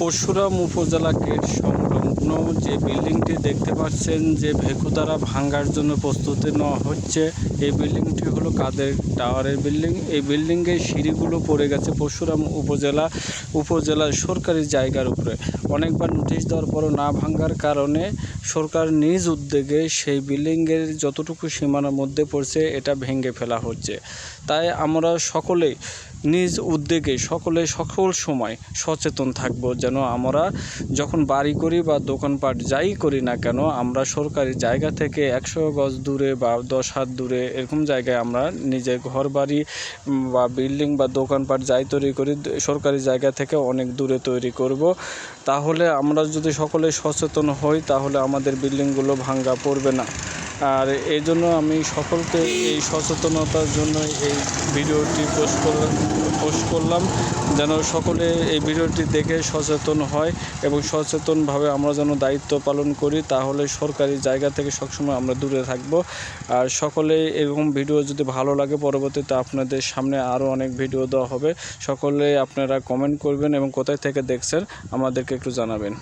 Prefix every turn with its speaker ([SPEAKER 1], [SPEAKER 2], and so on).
[SPEAKER 1] পরশুরাম উপজেলা গেট সংলগ্ন যে বিল্ডিংটি দেখতে পাচ্ছেন যে ভেকুদারা ভাঙ্গার জন্য প্রস্তুতি নেওয়া হচ্ছে, এই বিল্ডিংটি হলো কাদের টাওয়ারের বিল্ডিং। এই বিল্ডিংয়ের সিঁড়িগুলো পড়ে গেছে পরশুরাম উপজেলা, উপজেলার সরকারি জায়গার উপরে। অনেকবার নোটিশ দেওয়ার পরও না ভাঙ্গার কারণে সরকার নিজ উদ্যোগে সেই বিল্ডিংয়ের যতটুকু সীমানার মধ্যে পড়ছে, এটা ভেঙে ফেলা হচ্ছে। তাই আমরা সকলেই নিজ উদ্যোগে, সকলে সকল সময় সচেতন থাকব যেন আমরা যখন বাড়ি করি বা দোকানপাট যাই করি না কেন, আমরা সরকারি জায়গা থেকে একশো গজ দূরে বা দশ হাত দূরে এরকম জায়গায় আমরা নিজের ঘর বাড়ি বা বিল্ডিং বা দোকানপাট যাই তৈরি করি সরকারি জায়গা থেকে অনেক দূরে তৈরি করব। তাহলে আমরা যদি সকলে সচেতন হই, তাহলে আমাদের বিল্ডিংগুলো ভাঙ্গা পড়বে না। আর এই জন্য আমি সকলকে এই সচেতনতার জন্য এই ভিডিওটি পোস্ট করলাম পোস্ট করলাম, যেন সকলে এই ভিডিওটি দেখে সচেতন হয় এবং সচেতনভাবে আমরা যেন দায়িত্ব পালন করি, তাহলে সরকারি জায়গা থেকে সবসময় আমরা দূরে থাকব। আর সকলে এরকম ভিডিও যদি ভালো লাগে, পরবর্তীতে আপনাদের সামনে আরও অনেক ভিডিও দেওয়া হবে। সকলে আপনারা কমেন্ট করবেন এবং কোথায় থেকে দেখছেন, আমাদেরকে একটু জানাবেন।